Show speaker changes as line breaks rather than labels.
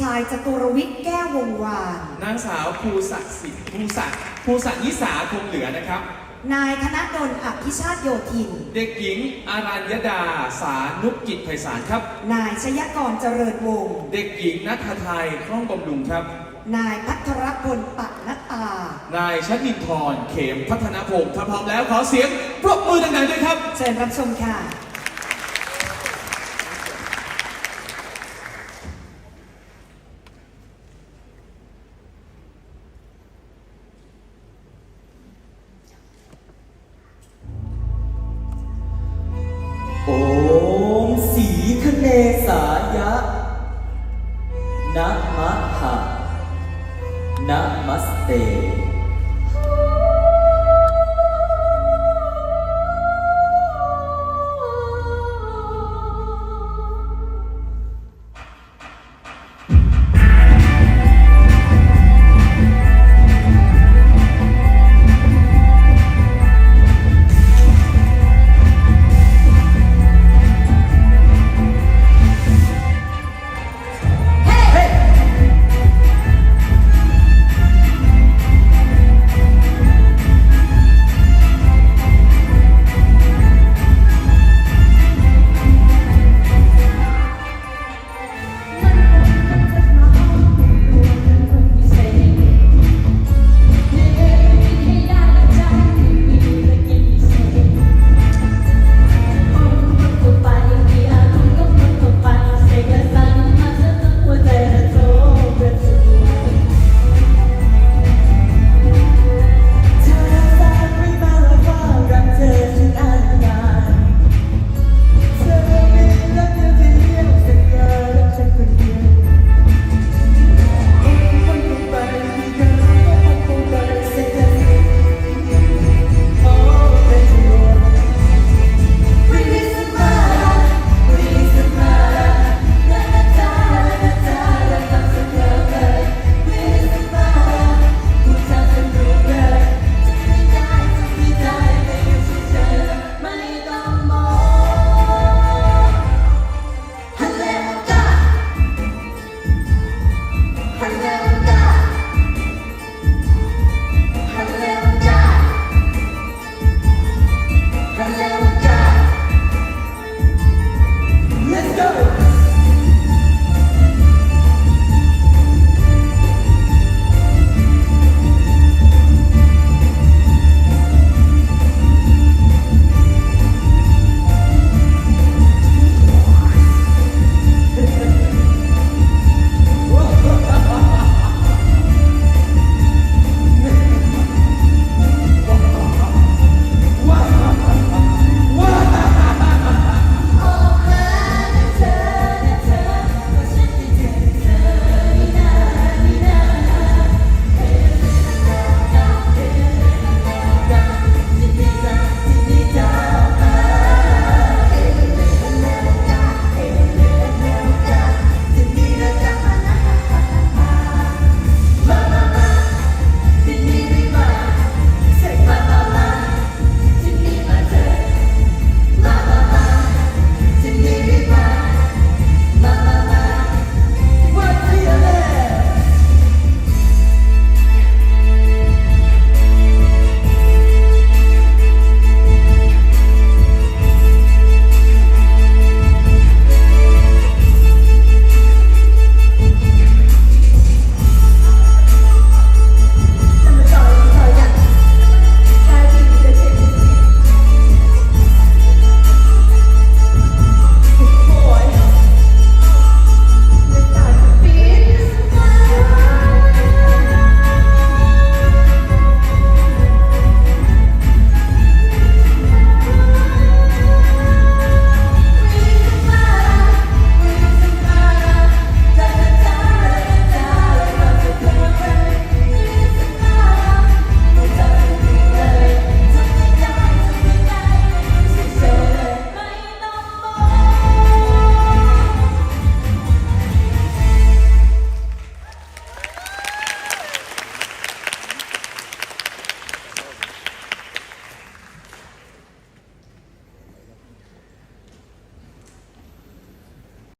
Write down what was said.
ชายจตุรวิทย์แก้ววงวาน
นางสาวภูศักดิ์สิทธิ์ภูศักดิ์ภูศักดิ์ยิสาคงเหลือนะครับ
นายธนดลอภิชาติโยธิน
เด็กหญิงอารัญญดาสานุกิจไพศาลครับ
นายชยกรเจริญวงศ์
เด็กหญิงนัทไทยคล่องบำรุงครับ
นายพัทรพลปะนัตตา
นายชนินทร์เขมพัฒนพงศ์ถ้าพร้อมแล้วขอเสียงปรบมือดังๆด้วยครับ
เชิญรับชมค่ะ
โอมสีคเนสายะนะมะหะนะมัสเต